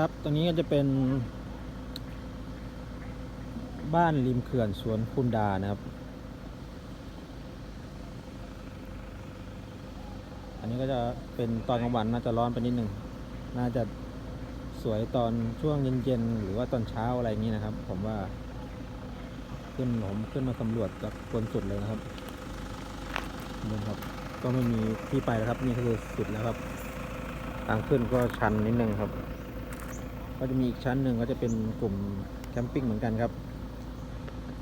ครับ ตรงนี้ก็จะเป็น บ้านริมเขื่อนสวนคุณดานะครับ อันนี้ก็จะเป็นตอนกลางวันน่าจะร้อนไปนิดหนึ่ง น่าจะสวยตอนช่วงเย็นๆ หรือว่าตอนเช้าอะไรอย่างนี้นะครับ ผมว่า ขึ้นผมขึ้นมาสำรวจจากบนสุดเลยนะครับบนครับ ก็ไม่มีที่ไปแล้วครับ นี่คือสุดแล้วครับ ทางขึ้นก็ชันนิดนึงครับ ก็จะมีอีกชั้นหนึ่งก็จะเป็นกลุ่มแคมปิ้งเหมือนกันครับ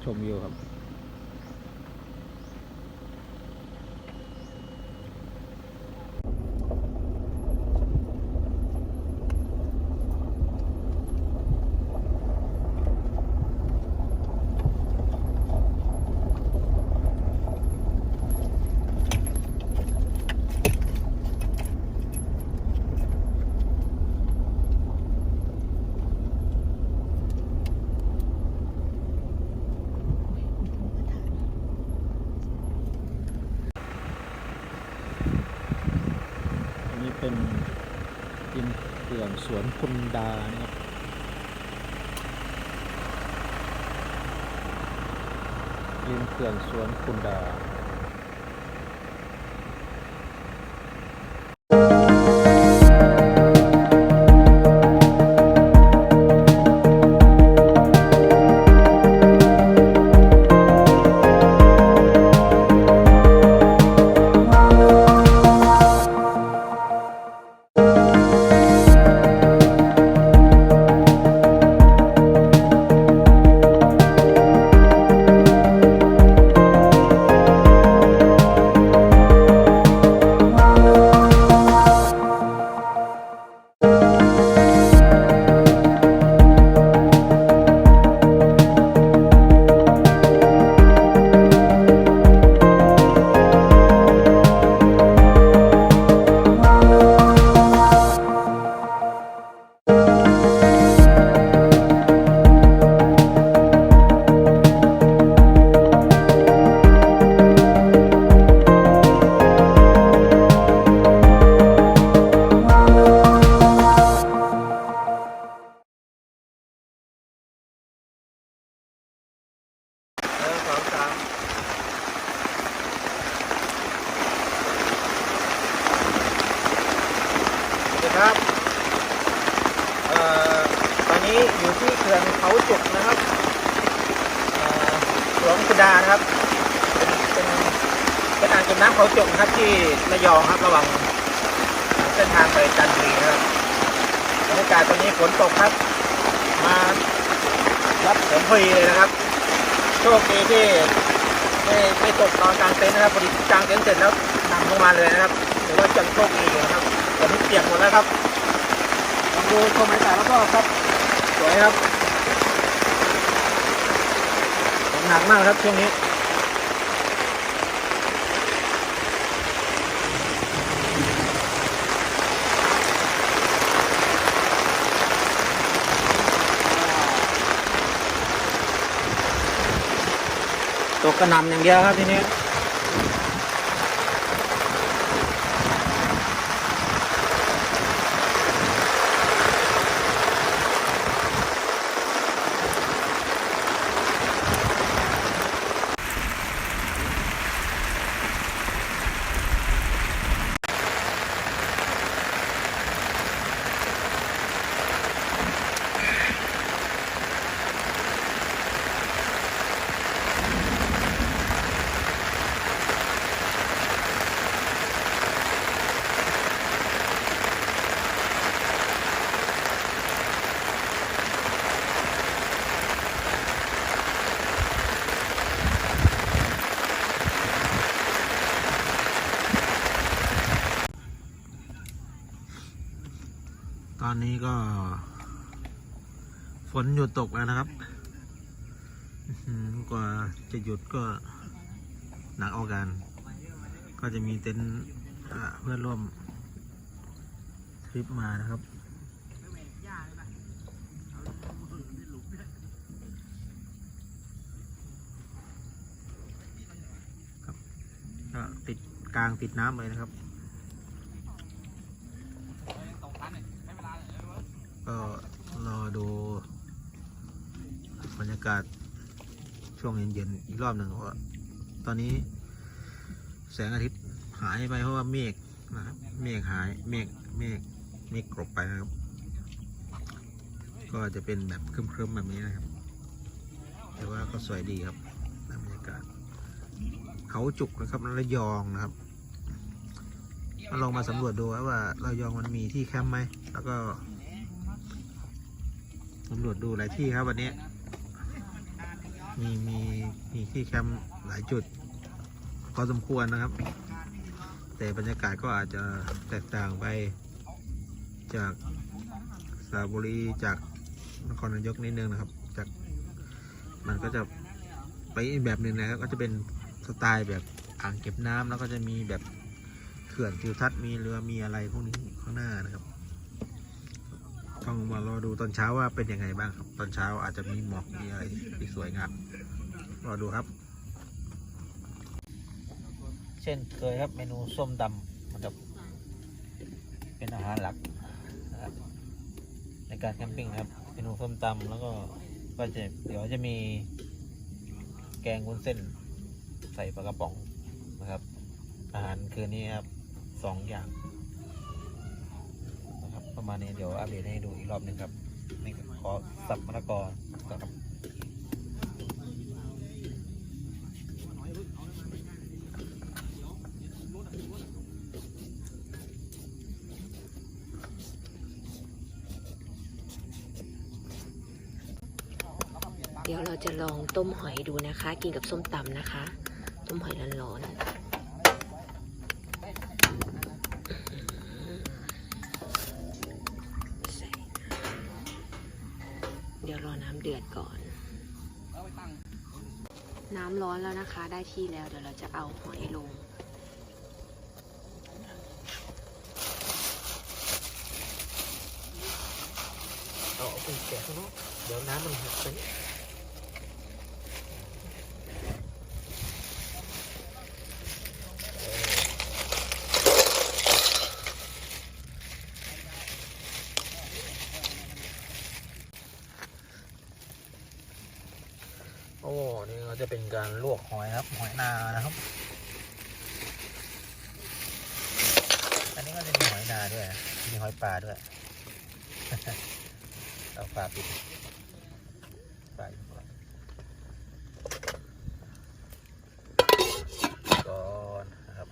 ชมวิวครับ อันนี้เป็นริมเขื่อน สวนคุณดานะครับริมเขื่อนสวนคุณดา็นน้ำเขาจุกครับที่ระยองครับระหว่างเส้นทางไปจันทบุรีครับบรรยากาศตอนนี้ฝนตกครับ มารับผมพอดีเลยนะครับ โชคดีที่ไม่ไม่ตกตอนกลางเต็นท์นะครับพอดีกลางเต็นท์เสร็จแล้วนำลงมาเลยนะครับถือว่าจังโชคดีอยู่นะครับตอนนี้เปียกหมดแล้วครับลองดูชมบรรยากาศแล้วก็ครับ สวยครับหนักมากครับช่วงนี้ ตัวกระนำอย่างเดียวครับทีนี้ตอนนี้ก็ ฝ นหยุดตกแล้วนะครับกว่าจะหยุดก็หนักเอากันก็จะมีเต็นท์เพื่อนร่วมทริปมานะครับครับก็ติดกลางติดน้ำเลยนะครับ ก็ากาศ ช่วงเย็นๆอีกรอบหนึ่งเพราะว่าตอนนี้แสงอาทิตย์หายไปเพราะว่าเมฆนะครับเมฆหายเมฆเมฆเมฆกลบไปนะครับ ก็จะเป็นแบบครึ้มๆแบบนี้นะครับ แต่ว่าก็สวยดีครับบรรยากาศเขาจุกนะครับระยองนะครับมาลองมาสำรวจดูว่าระยองมันมีที่แคมป์ไหมแล้วก็สำรวจดูหลายที่ครับวันนี้ มีมีมีที่แคมป์หลายจุดพอสมควรนะครับ แต่บรรยากาศก็อาจจะแตกต่างไปจากสระบุรีจากนครนายกนิดนึงนะครับ จากมันก็จะไปอีกแบบหนึ่งนะครับ ก็จะเป็นสไตล์แบบอ่างเก็บน้ำแล้วก็จะมีแบบเขื่อนทิวทัศน์มีเรือมีอะไรพวกนี้ข้างหน้านะครับ ต้องมารอดูตอนเช้าว่าเป็นยังไงบ้างครับ ตอนเช้าอาจจะมีหมอกมีอะไรที่สวยงามรอดูครับ เช่นเคยครับเมนูส้มดำมันจะเป็นอาหารหลักในการแคมปิ้งครับเมนูส้มตำแล้วก็ก็จะเดี๋ยวจะมีแกงวุ้นเส้น ใส่ปลากระป๋องนะครับ อาหารคืนนี้ครับสองอย่าง ประมาณนี้เดี๋ยวอัปเดตให้ดูอีกรอบหนึงครับนี่ขอสับมะละกอก่อนครับเดี๋ยวเราจะลองต้มหอยดูนะคะ กินกับส้มตำนะคะ ต้มหอยร้อนๆ นะคะได้ที่แล้วเดี๋ยวเราจะเอาหอยลง เอาเอาไปแกะข้างนอกเดี๋ยวน้ำมันหกไปนี่โอ้ นี่ก็ จะเป็นการลวกหอยครับ หอยนานะครับ อันนี้ก็จะมีหอยนาด้วยนะมีหอยปลาด้วยเอาฝาปิดฝาอยู่ข้างหลังก่อนนะครับ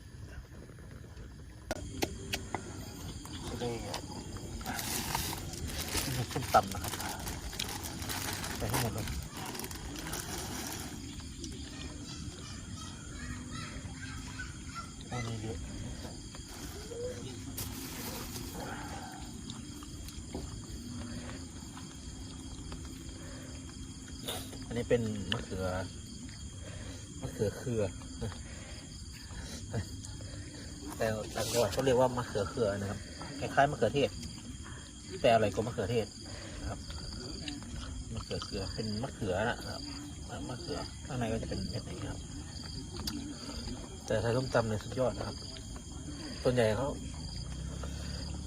จะได้กินกับส้มตำนะครับใส่ให้หมดเลย โอ้นี่เยอะอันนี้เป็นมะเขือมะเขือเครือแต่ต่างจังหวัดเขาเรียกว่ามะเขือเครือนะครับคล้ายๆมะเขือเทศ แต่อะไรก็มะเขือเทศนะครับมะเขือเครือเป็นมะเขือนะครับมะเขือข้างในก็จะเป็นเม็ดนี้ครับ แต่ใช้ต้มตำเนี่ยสุดยอดนะครับ ส่วนใหญ่เขา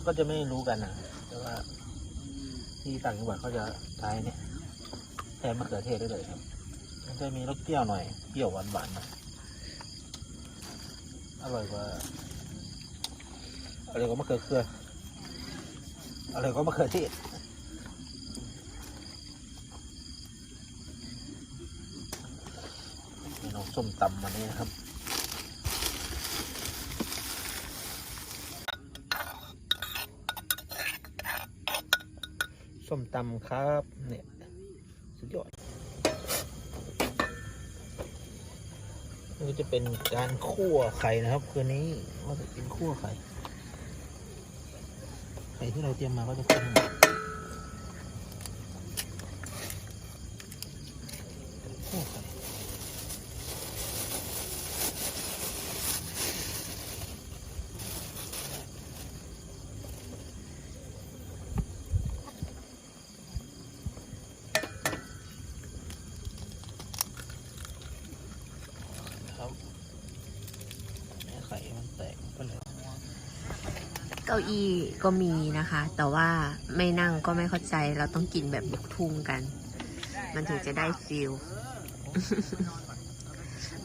ก็จะไม่รู้กันนะแต่ว่า ที่ต่างจังหวัดเขาจะใช้เนี่ยแทนมะเขือเทศได้เลยครับ มันจะมีรสเปรี้ยวหน่อยเปรี้ยวหวานๆนะอร่อยกว่าอะไรก็มะเขือเคืออะไรก็มะเขือเทศเมนูส้มตำวันนี้นะครับ ส้มตำครับ เนี่ย สุดยอดนี่จะเป็นการคั่วไข่นะครับ คืนนี้เราจะเป็นคั่วไข่ไข่ที่เราเตรียมมาก็จะคั่วไข่ครับแม่ไข่มันแตกไปเลย เก้าอี้ก็มีนะคะ แต่ว่าไม่นั่งก็ไม่เข้าใจเราต้องกินแบบลูกทุ่งกัน มันถึงจะได้ฟิล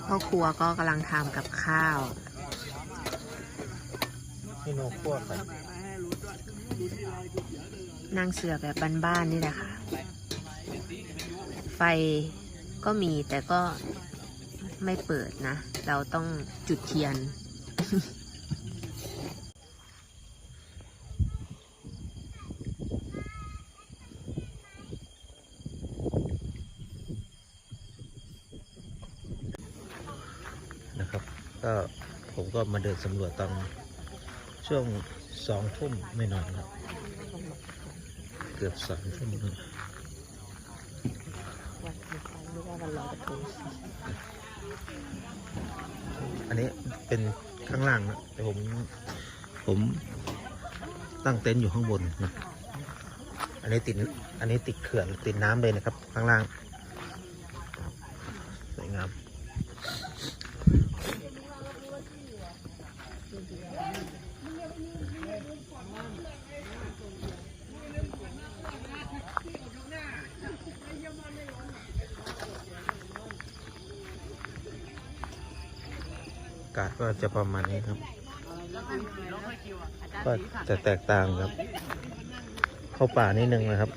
พ่อครัวก็กำลังทำกับข้าวพี่โนคั่วไข่นั่งเสือแบบบ้านๆนี่แหละค่ะ ไฟก็มีแต่ก็ไม่เปิดนะ เราต้องจุดเทียน นะครับ ก็ผมก็มาเดินสำรวจตอนช่วงสองทุ่มไม่นอนครับ เกือบสามทุ่มแล้วอันนี้เป็นข้างล่างนะแต่ผม ผมตั้งเต็นท์อยู่ข้างบนนะ อันนี้ติด อันนี้ติดเขื่อนติดน้ำเลยนะครับ ข้างล่าง สวยงาม อากาศก็จะประมาณนี้ครับ ก็จะแตกต่างครับ เข้าป่านิดนึงนะครับ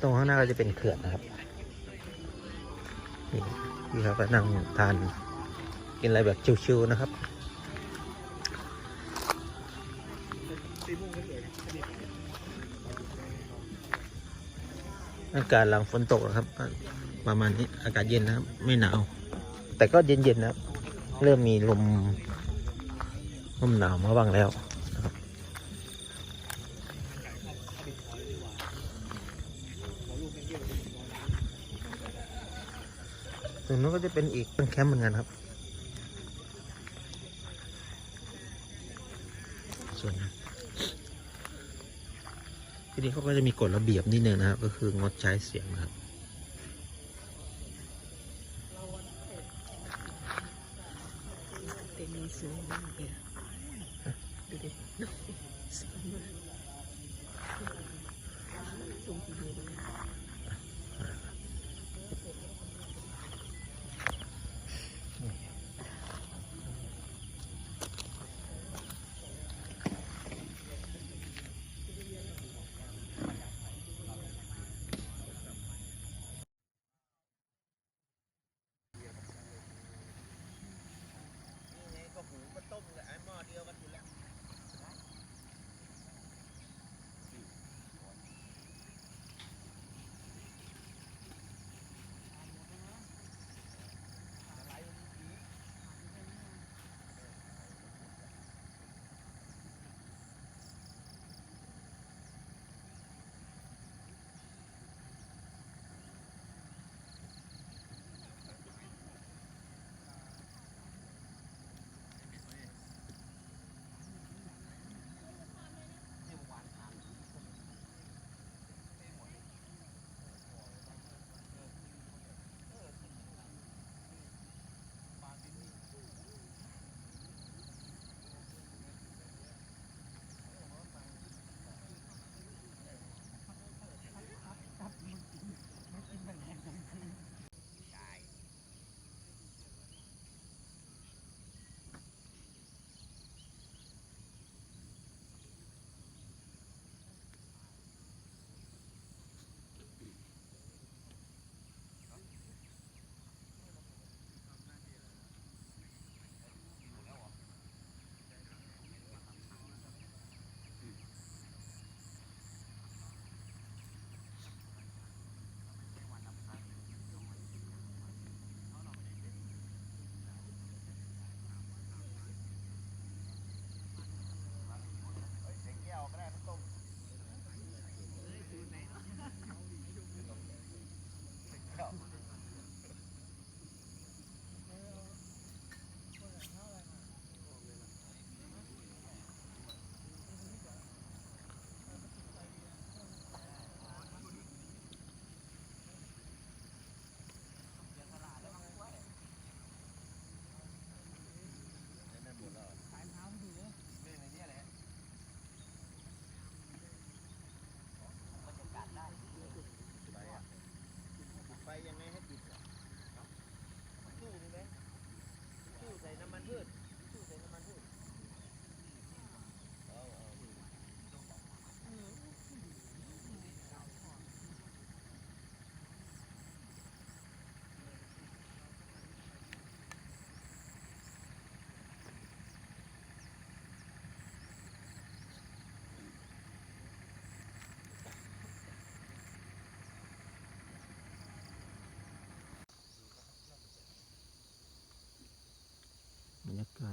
ตรงข้างหน้าก็จะเป็นเขื่อนนะครับนี่พี่เขาก็นั่งทานกินอะไรแบบชิวๆนะครับ อากาศหลังฝนตกครับ ประมาณนี้อากาศเย็นนะครับ ไม่หนาว แต่ก็เย็นๆนะครับ เริ่มมีลมลมหนาวมาบ้างแล้วตรงนู้นก็จะเป็นอีกเป็นแคมป์เหมือนกันครับ นี้เขาก็จะมีกฎระเบียบนิดนึงนะครับ ก็คืองดใช้เสียงนะครับ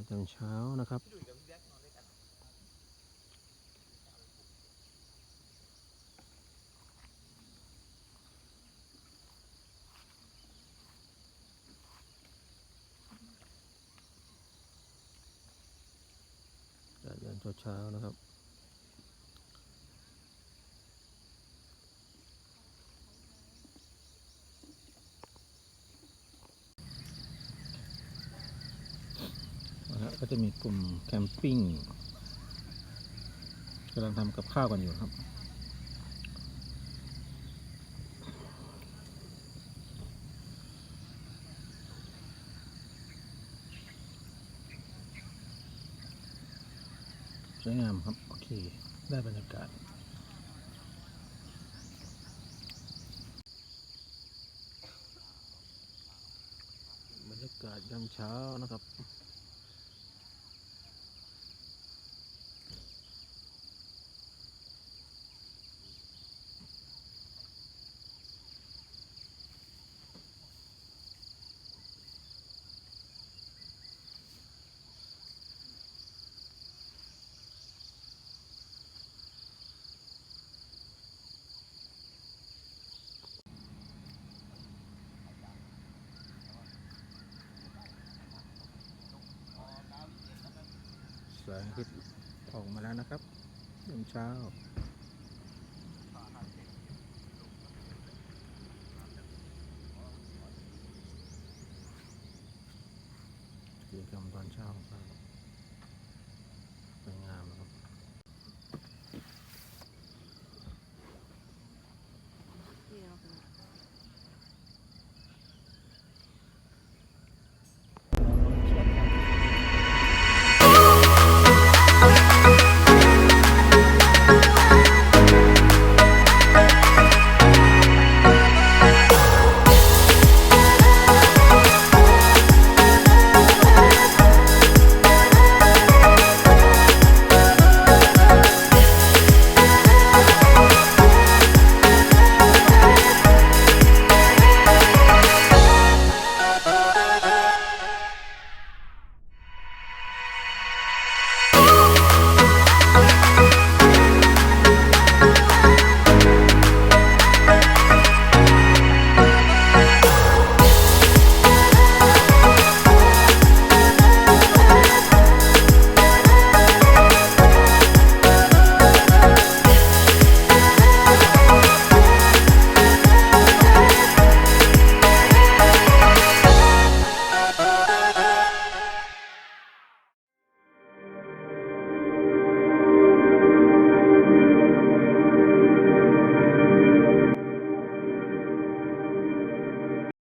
ยามเช้านะครับอากาศยามเช้าๆนะครับ นะฮะ ก็จะมีกลุ่มแคมปิ้งกำลังทำกับข้าวกันอยู่ครับ สวยงามครับ โอเค ได้บรรยากาศบรรยากาศยามเช้านะครับ แสงอาทิตย์ออกมาแล้วนะครับยามเช้า